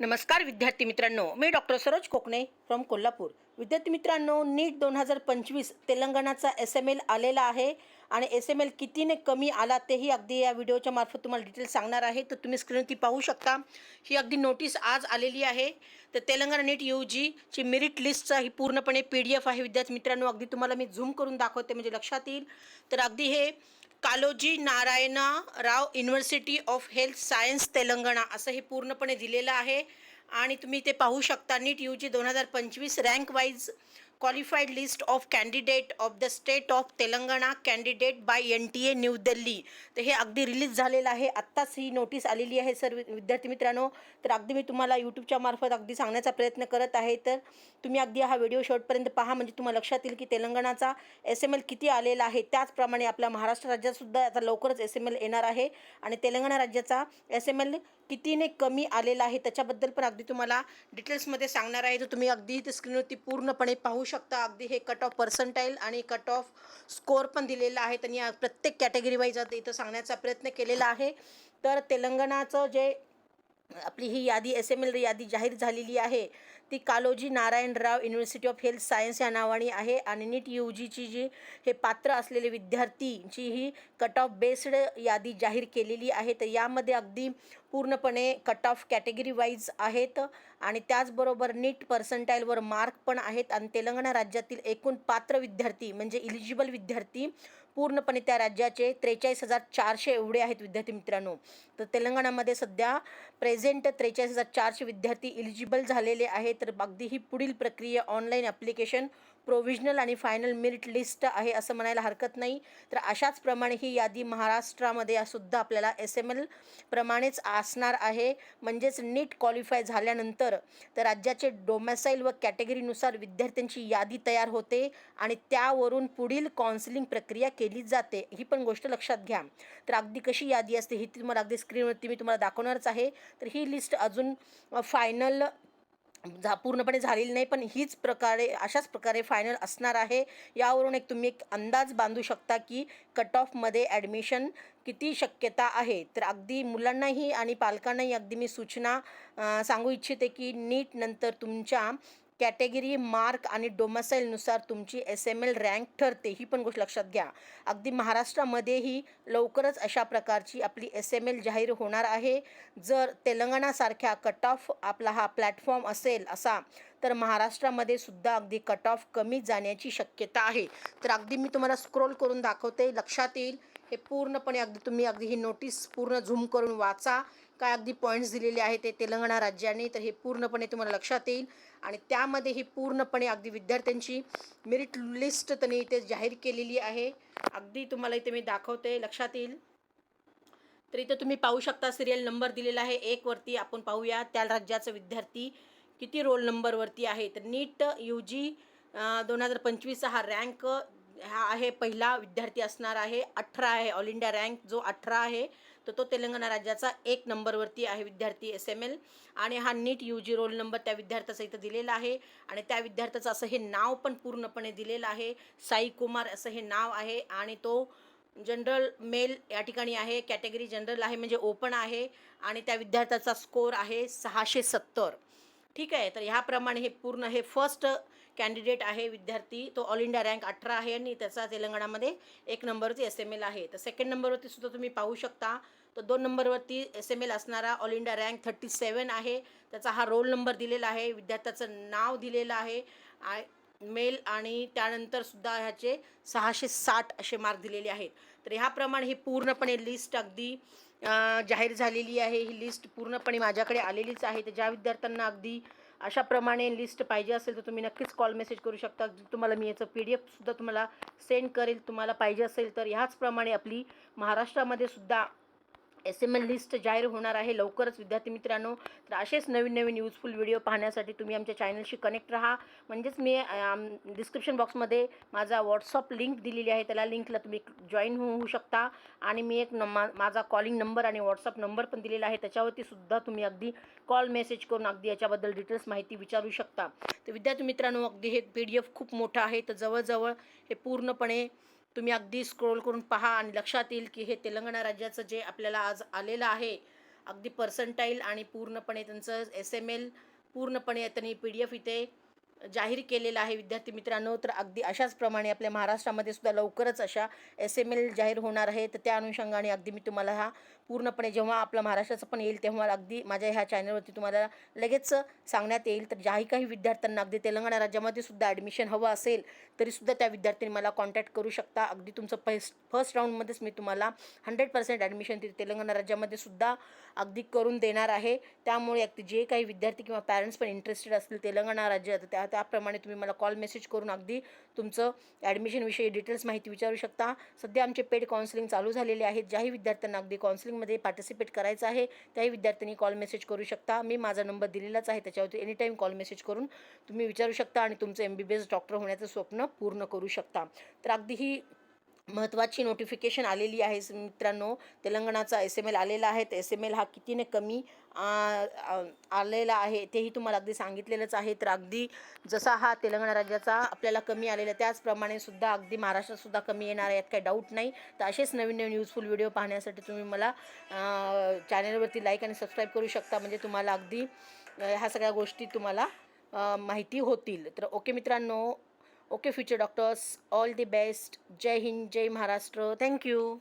नमस्कार विद्यार्थी मित्रांनो. मी डॉक्टर सरोज कोकणे फ्रॉम कोल्हापूर. विद्यार्थी मित्रांनो नीट दोन हजार पंचवीस तेलंगणाचा एस एम एल आलेला आहे आणि एस एम एल कितीने कमी आला तेही अगदी या व्हिडिओच्या मार्फत तुम्हाला डिटेल्स सांगणार आहे. तर तुम्ही स्क्रीनवरती पाहू शकता. ही अगदी नोटीस आज आलेली आहे. तर तेलंगणा नीट यू जीची मेरिट लिस्टचा ही पूर्णपणे पी डी एफ आहे. विद्यार्थी मित्रांनो अगदी तुम्हाला मी झूम करून दाखवते म्हणजे लक्षात येईल. तर अगदी हे Kaloji Narayana Rao university of health science Telangana असं हे पूर्णपणे दिलेलं आहे. आणि तुम्ही ते पाहू शकता नीट यू जी दोन हजार पंचवीस rank wise qualified list of candidate of the state of Telangana candidate by N T A New Delhi तर हे अगदी रिलीज झालेलं आहे. आत्ताच ही नोटीस आलेली आहे सर विद्यार्थी मित्रांनो. तर अगदी मी तुम्हाला यूट्यूबच्या मार्फत अगदी सांगण्याचा प्रयत्न करत आहे. तर तुम्ही अगदी हा व्हिडिओ शेवटपर्यंत पहा. म्हणजे तुम्हाला लक्षात येईल की तेलंगणाचा एस एम एल किती आलेला आहे. त्याचप्रमाणे आपल्या महाराष्ट्र राज्यातसुद्धा आता लवकरच एस एम एल येणार आहे. आणि तेलंगणा राज्याचा एस एम एल कितीने कमी आलेला आहे त्याच्याबद्दल पण अगदी तुम्हाला डिटेल्समध्ये सांगणार आहे. तर तुम्ही अगदी ते स्क्रीनवरती पूर्णपणे पाहू शकता. अगदी हे कट ऑफ पर्संटाईल आणि कट ऑफ स्कोअर पण दिलेला आहे. त्यांनी प्रत्येक कॅटेगरी वाईज आता इथं सांगण्याचा प्रयत्न केलेला आहे. तर तेलंगणाचं जे आपली ही यादी एस एम एल यादी जाहीर झालेली आहे ती Kaloji Narayanrao university of health science या नावाने आहे आणि नीट यू जीची जी हे पात्र असलेले विद्यार्थीची ही कट ऑफ बेस्ड यादी जाहीर केलेली आहे. तर यामध्ये अगदी पूर्णपणे कट ऑफ कॅटेगरी वाईज आहेत. आणि त्याचबरोबर नीट पर्संटाईलवर मार्क पण आहेत. आणि तेलंगणा राज्यातील एकूण पात्र विद्यार्थी म्हणजे इलिजिबल विद्यार्थी पूर्णपणे त्या राज्याचे त्रेचाळीस हजार चारशे एवढे आहेत विद्यार्थी मित्रांनो. तर तेलंगणामध्ये सध्या प्रेझेंट त्रेचाळीस हजार चारशे विद्यार्थी इलिजिबल झालेले आहेत. तर अगदी ही पुढील प्रक्रिया ऑनलाईन ॲप्लिकेशन प्रोव्हिजनल आणि फायनल मेरिट लिस्ट आहे असं म्हणायला हरकत नाही. तर अशाच प्रमाणे ही यादी महाराष्ट्रामध्ये सुद्धा आपल्याला एस एम एल प्रमाणेच असणार आहे. म्हणजेच नीट क्वालिफाय झाल्यानंतर तर राज्याचे डोमॅसाईल व कॅटेगरीनुसार विद्यार्थ्यांची यादी तयार होते आणि त्यावरून पुढील काउन्सिलिंग प्रक्रिया केली जाते. ही पण गोष्ट लक्षात घ्या. तर अगदी कशी यादी असते ही तुम्हाला अगदी स्क्रीनवरती मी तुम्हाला दाखवणारच आहे. तर ही लिस्ट अजून फायनल झा पूर्णपणे झालेली नाही पण हीच प्रकारे अशाच प्रकारे फायनल असणार आहे. यावरून एक तुम्ही एक अंदाज बांधू शकता की कट ऑफमध्ये ॲडमिशन किती शक्यता आहे. तर अगदी मुलांनाही आणि पालकांनाही अगदी मी सूचना सांगू इच्छिते की नीट नंतर तुमच्या कॅटेगरी मार्क आणि डोमसाईलनुसार तुमची एस एम एल रँक ठरते ही पण गोष्ट लक्षात घ्या. अगदी महाराष्ट्रामध्येही लवकरच अशा प्रकारची आपली एस एम एल जाहीर होणार आहे. जर तेलंगणासारख्या कट ऑफ आपला हा प्लॅटफॉर्म असेल असा तर महाराष्ट्रामध्ये सुद्धा अगदी कट ऑफ कमी जाण्याची शक्यता आहे. तर अगदी मी तुम्हाला स्क्रोल करून दाखवते लक्षात येईल. हे पूर्णपणे अगदी तुम्ही अगदी ही नोटीस पूर्ण झूम करून वाचा. काय अगदी पॉईंट्स दिलेले आहेत ते तेलंगणा राज्याने तर हे पूर्णपणे तुम्हाला लक्षात येईल. आणि त्यामध्ये ही पूर्णपणे अगदी विद्यार्थ्यांची मेरिट लिस्ट त्यांनी इथे जाहीर केलेली आहे. अगदी तुम्हाला इथे मी दाखवते लक्षात येईल. तर इथं तुम्ही पाहू शकता सिरियल नंबर दिलेला आहे. एकवरती आपण पाहूया त्या राज्याचा विद्यार्थी किती रोल नंबरवरती आहे. तर नीट यू जी दोन हजार पंचवीसचा हा रँक हा आहे पहिला विद्यार्थी असणार आहे अठरा आहे ऑल इंडिया रँक जो अठरा आहे तर तो तेलंगणा राज्याचा एक नंबरवरती आहे विद्यार्थी एस एम एल आणि हा NEET U G roll number त्या विद्यार्थ्याचा इथं दिलेला आहे. आणि त्या विद्यार्थ्याचं असं हे नाव पण पूर्णपणे दिलेलं आहे. साई कुमार असं हे नाव आहे. आणि तो जनरल मेल या ठिकाणी आहे कॅटेगरी जनरल आहे म्हणजे ओपन आहे. आणि त्या विद्यार्थ्याचा स्कोर आहे सहाशे सत्तर. ठीक आहे तर ह्याप्रमाणे हे पूर्ण हे फर्स्ट कॅन्डिडेट आहे विद्यार्थी तो ऑल इंडिया रँक अठरा आहे आणि त्याचा तेलंगणामध्ये एक नंबरवरती एस एम एल आहे. तर सेकंड नंबरवरती सुद्धा तुम्ही पाहू शकता. तर दोन नंबरवरती एस एम एल असणारा all India rank thirty seven आहे. त्याचा हा रोल नंबर दिलेला आहे. विद्यार्थ्याचं नाव दिलेलं आहे. आय मेल आणि त्यानंतर सुद्धा ह्याचे सहाशे साठ असे मार्क दिलेले आहेत. तर ह्याप्रमाणे ही पूर्णपणे लिस्ट अगदी जाहीर झालेली आहे. ही लिस्ट पूर्णपणे माझ्याकडे आलेलीच आहे. तर ज्या विद्यार्थ्यांना अगदी अशाप्रमाणे लिस्ट पाहिजे असेल तर तुम्ही नक्कीच कॉल मेसेज करू शकता. तुम्हाला मी याचं पी डी एफसुद्धा तुम्हाला सेंड करेल तुम्हाला पाहिजे असेल तर. ह्याचप्रमाणे आपली महाराष्ट्रामध्ये सुद्धा एस एम एल लिस्ट जाहीर होणार आहे. लवकरच विद्यार्थी मित्रांनो तर असेच नवीन नवीन यूजफुल व्हिडिओ पाहण्यासाठी तुम्ही आमच्या चॅनलशी कनेक्ट राहा. म्हणजेच मी डिस्क्रिप्शन बॉक्समध्ये माझा व्हॉट्सअप लिंक दिलेली आहे. त्याला लिंकला तुम्ही जॉईन होऊ शकता. आणि मी एक नमा माझा कॉलिंग नंबर आणि व्हॉट्सअप नंबर पण दिलेला आहे. त्याच्यावरती सुद्धा तुम्ही अगदी कॉल मेसेज करून अगदी याच्याबद्दल डिटेल्स माहिती विचारू शकता. तर विद्यार्थी मित्रांनो अगदी हे पी डी एफ खूप मोठं आहे. तर जवळजवळ हे पूर्णपणे तुम्ही अगदी स्क्रोल करून पहा आणि लक्षात येईल की हे तेलंगणा राज्याचं जे आपल्याला आज आलेलं आहे अगदी पर्संटाईल आणि पूर्णपणे त्यांचं एस एम एल पूर्णपणे त्यांनी पी डी एफ इथे जाहीर केलेला आहे विद्यार्थी मित्रांनो तर अगदी अशाच प्रमाणे आपल्या महाराष्ट्रामध्ये सुद्धा लवकरच अशा एस एम एल जाहीर होणार आहे. तर त्या अनुषंगाने अगदी मी तुम्हाला हा पूर्णपणे जेव्हा आपला महाराष्ट्राचं पण येईल तेव्हा अगदी माझ्या ह्या चॅनलवरती तुम्हाला लगेच सांगण्यात येईल. तर ज्याही काही विद्यार्थ्यांना अगदी तेलंगणा राज्यामध्ये सुद्धा ॲडमिशन हवं असेल तरीसुद्धा त्या विद्यार्थ्यांनी मला कॉन्टॅक्ट करू शकता. अगदी तुमचं फर्स्ट फर्स्ट राऊंडमध्येच मी तुम्हाला हंड्रेड पर्सेंट ॲडमिशन तिथे तेलंगणा राज्यामध्ये सुद्धा अगदी करून देणार आहे. त्यामुळे अगदी जे काही विद्यार्थी किंवा पॅरेंट्स पण इंटरेस्टेड असतील तेलंगणा राज्यात त्या त्याप्रमाणे तुम्ही मला कॉल मेसेज करून अगदी तुमचं ॲडमिशनविषयी डिटेल्स माहिती विचारू शकता. सध्या आमचे पेड काउन्सिलिंग चालू झालेले आहेत. ज्याही विद्यार्थ्यांना अगदी काउन्सिलिंगमध्ये पार्टिसिपेट करायचं आहे त्याही विद्यार्थ्यांनी कॉल मेसेज करू शकता. मी माझा नंबर दिलेलाच आहे त्याच्यावरती एनी टाईम कॉल मेसेज करून तुम्ही विचारू शकता आणि तुमचं M B B S doctor होण्याचं स्वप्न पूर्ण करू शकता. तर अगदी ही महत्त्वाची नोटिफिकेशन आलेली आहे मित्रांनो. तेलंगणाचा एस एम एल आलेला आहे. तर एस एम एल हा कितीने कमी आलेला आहे तेही तुम्हाला अगदी सांगितलेलंच आहे. तर अगदी जसा हा तेलंगणा राज्याचा आपल्याला कमी आलेला त्याचप्रमाणे सुद्धा अगदी महाराष्ट्रातसुद्धा कमी येणार आहे यात काही डाऊट नाही. तर असेच नवीन नवीन यूजफुल व्हिडिओ पाहण्यासाठी तुम्ही मला चॅनलवरती लाईक आणि सबस्क्राईब करू शकता. म्हणजे तुम्हाला अगदी ह्या सगळ्या गोष्टी तुम्हाला माहिती होतील. तर ओके मित्रांनो okay future doctors all the best जय हिंद जय महाराष्ट्र थँक्यू